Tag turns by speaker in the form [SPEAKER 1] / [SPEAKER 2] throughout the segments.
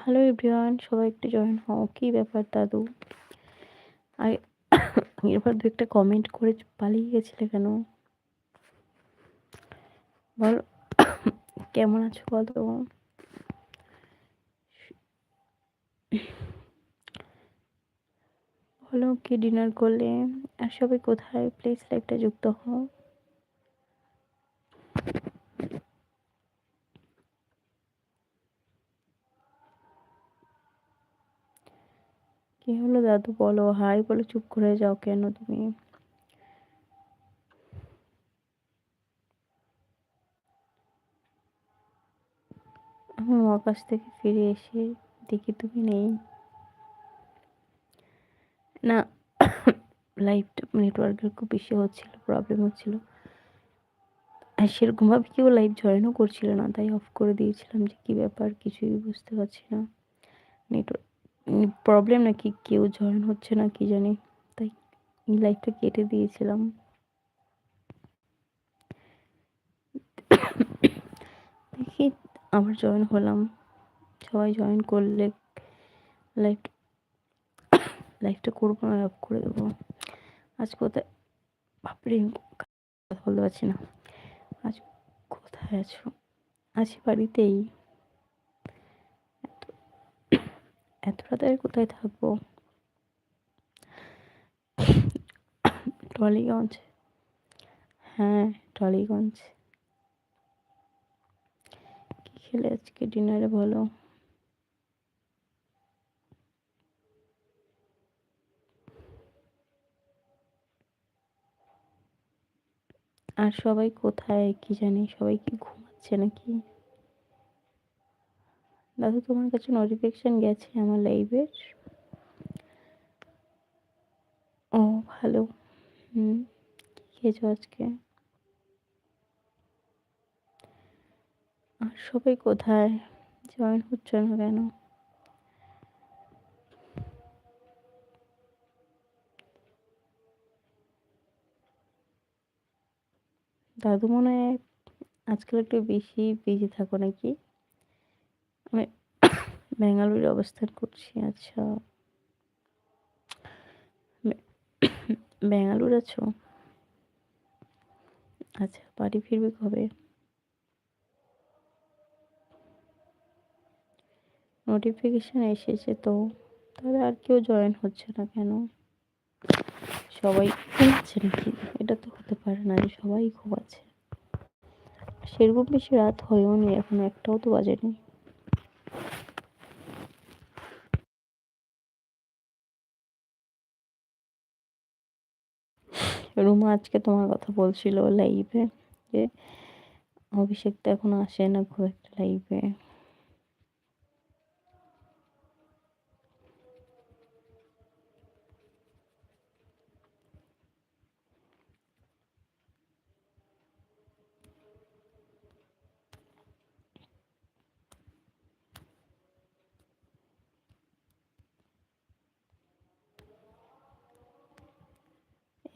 [SPEAKER 1] Hello everyone, সবাই একটু join হও। কী ব্যাপার দাদু? আর এরপর দু একটা কমেন্ট করে পালিয়ে গেছিলে কেন? বলো, কেমন আছো বলো? বলো, কি ডিনার করলে? আর সবাই কোথায়? প্লিজ লাইভটা যুক্ত হও। কি হলো দাদু? বলো, হাই বলে, চুপ করে যাও কেন তুমি? আমি মহাকাশ থেকে ফিরে এসে দেখি তুমি নেই। না লাইভটা নেটওয়ার্কের খুব বেশি হচ্ছিল প্রবলেম হচ্ছিল। আর সেরকমভাবে কেউ লাইভ জয়েনও করছিল না, তাই অফ করে দিয়েছিলাম যে কী ব্যাপার, কিছুই বুঝতে পারছি না। নেটওয়ার্ক প্রবলেম নাকি কেউ জয়েন হচ্ছে না কি জানি। তাই এই লাইভটা কেটে দিয়েছিলাম। দেখি আবার জয়েন হলাম। সবাই জয়েন করলে লাইভ লাইভটা করব না অফ করে দেবো। আজ কোথায়? বাপরে কথা বলতে পারছি না। আজ কোথায় আছো? আছি বাড়িতেই। এত রাতে কোথায় থাকব? টলিগঞ্জ। হ্যাঁ টলিগঞ্জ। কি খেলে আজকে ডিনারে বলো? আর সবাই কোথায়? কি জানি, সবাই কি ঘুমাচ্ছে নাকি? দাদু, তোমার কাছে নোটিফিকেশান গেছে আমার লাইভের ও, ভালো। হুম, কী খেয়েছো আজকে? আর সবাই কোথায়? জয়েন হচ্ছে না কেন? দাদু মনে হয় আজকাল একটু বেশি বিজি থাকো নাকি? আমি ব্যাঙ্গালোরে অবস্থান করছি আচ্ছা। ব্যাঙ্গালোর আছো? আচ্ছা বাড়ি ফিরবে কবে? নোটিফিকেশান এসেছে তো, তাহলে আর কেউ জয়েন হচ্ছে না কেন? সবাই ঘুমাচ্ছে নাকি এটা তো হতে পারে না যে সবাই ঘুমাচ্ছে সেরকম বেশি রাত হয়েও নি এখন একটাও তো বাজেনি। রুমা আজকে তোমার কথা বলছিল লাইভে যে অভিষেক তো এখন আসে না খুব একটা লাইভে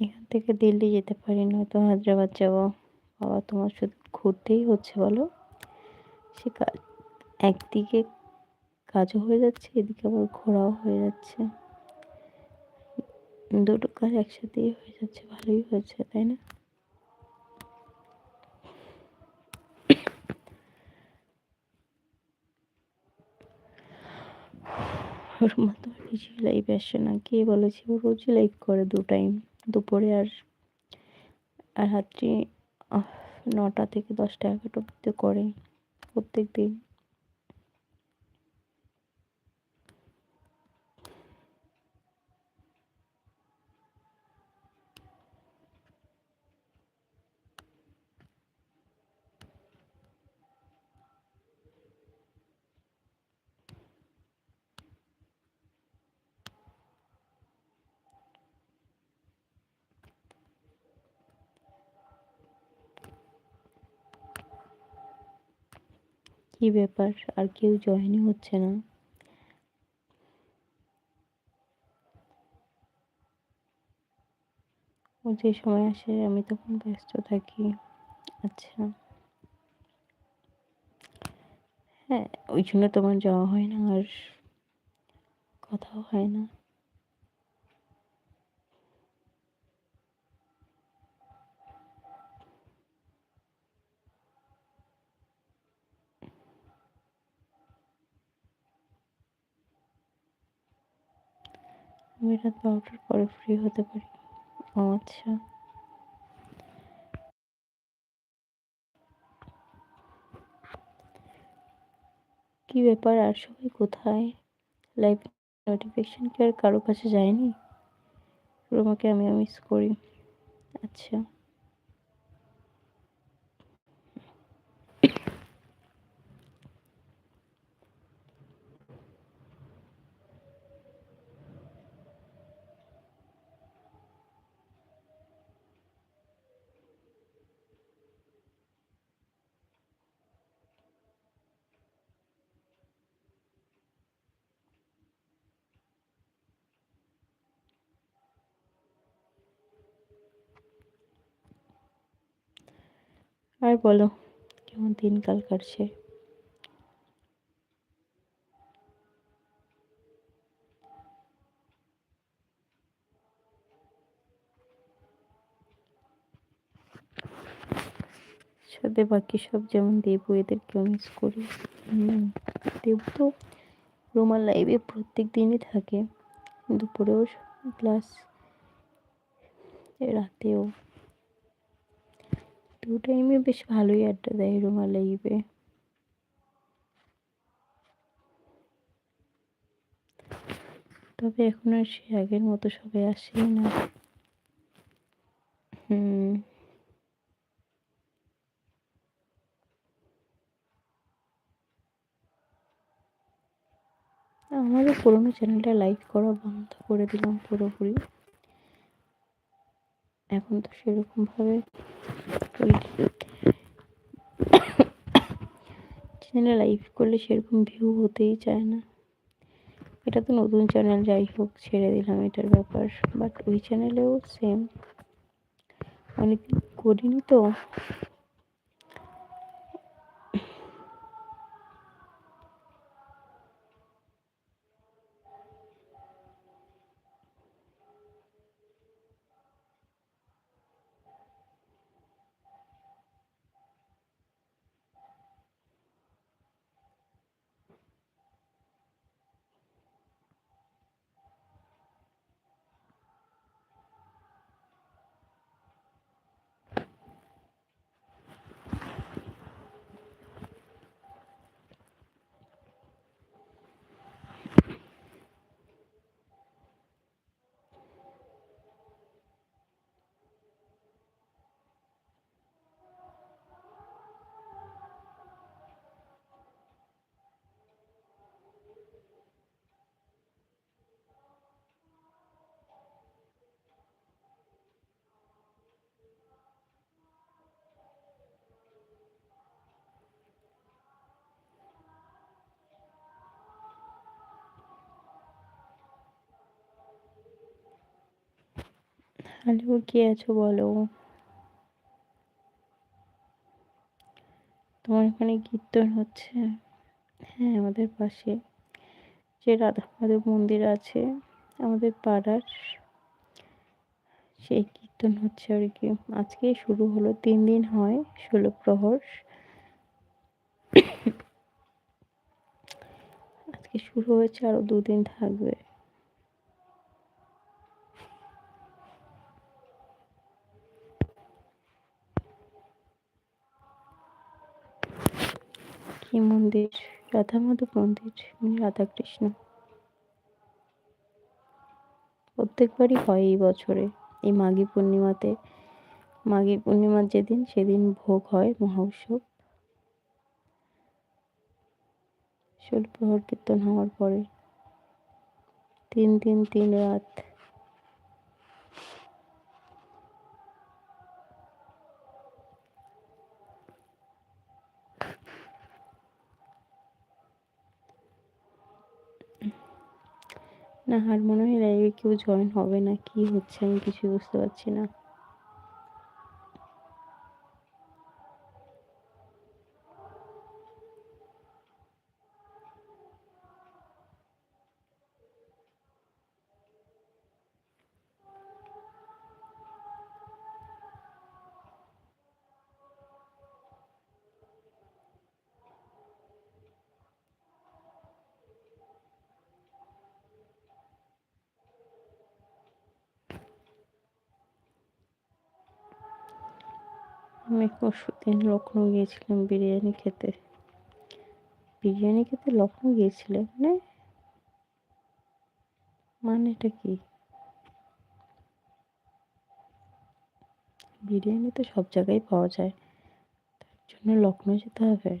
[SPEAKER 1] এখান থেকে দিল্লি যেতে পারি, নয়তো হায়দ্রাবাদ যাব। বাবা, তোমার শুধু ঘুরতেই হচ্ছে বলো। সে কাজ একদিকে কাজও হয়ে যাচ্ছে, এদিকে আবার ঘোরাও হয়ে যাচ্ছে। দুটো কাজ একসাথেই হয়ে যাচ্ছে, ভালোই হয়েছে, তাই না? ওর মতো নিজেই লাইভ আসে না। কে বলেছে? ও রোজই লাইভ করে দু টাইম দুপুরে আর আর রাত্রি নটা থেকে দশটা এগারোটা অব্দি করে প্রত্যেক দিন। কি ব্যাপার? আর কেউ জয়েনই হচ্ছে না। ও যে সময় আসে, আমি তখন ব্যস্ত থাকি। আচ্ছা। হ্যাঁ ওই জন্য তোমার যাওয়া হয় না আর কথাও হয় না। আমি রাত বারোটার পরে ফ্রি হতে পারি। ও আচ্ছা। কি ব্যাপার? আর সবাই কোথায়? লাইভ নোটিফিকেশন কি আর কারও কাছে যায়নি? রোমাকে আমি মিস করি। আচ্ছা। আর বলো, কেমন দিনকাল কাটছে? সাথে বাকি সব যেমন দেবু এদেরকেও মিস করি। দেবু তো রোমার লাইভে প্রত্যেক দিনই থাকে। দুপুরেও প্লাস রাতেও। দু টাইমে বেশ ভালোই আড্ডা দেয় রুমা লাইভে তবে এখন আর সে আগের মতো সবাই আসেই না। হুম। আমাদের পুরোনো চ্যানেলটা লাইভ করা বন্ধ করে দিলাম পুরোপুরি। এখন তো সেরকমভাবে চ্যানেলে লাইভ করলে সেরকম ভিউ হতেই চায় না। এটা তো নতুন চ্যানেল যাই হোক, ছেড়ে দিলাম এটার ব্যাপার। বাট ওই চ্যানেলেও সেম অনেক করিনি তো। হ্যালো কে আছো বলো? তোমার ওখানে কীর্তন হচ্ছে? হ্যাঁ আমাদের পাশে। যে রাধা মাধব মন্দির আছে, আমাদের পাড়ার, সেই কীর্তন হচ্ছে আর কি। আজকে শুরু হলো, তিন দিন হয় ষোলো প্রহর। আজকে শুরু হয়েছে আরও দুদিন থাকবে। কি মন্দির রাধা মাধব মন্দির মানে রাধাকৃষ্ণ। প্রত্যেকবারই হয় এই বছরে, এই মাঘী পূর্ণিমাতে। মাঘী পূর্ণিমার যেদিন, সেদিন ভোগ হয় মহা উৎসব ষোল প্রহর কীর্তন হওয়ার পরে। তিন দিন, তিন রাত। না আর মনে হয় লাইভে কেউ জয়েন হবে না, কি হচ্ছে আমি কিছুই বুঝতে পারছি না। আমি পরশু দিন লখনৌ গিয়েছিলাম বিরিয়ানি খেতে। বিরিয়ানি খেতে লখনৌ গিয়েছিলে মানে মানেটা কি? বিরিয়ানি তো সব জায়গায় পাওয়া যায়। তার জন্য লখনৌ যেতে হবে।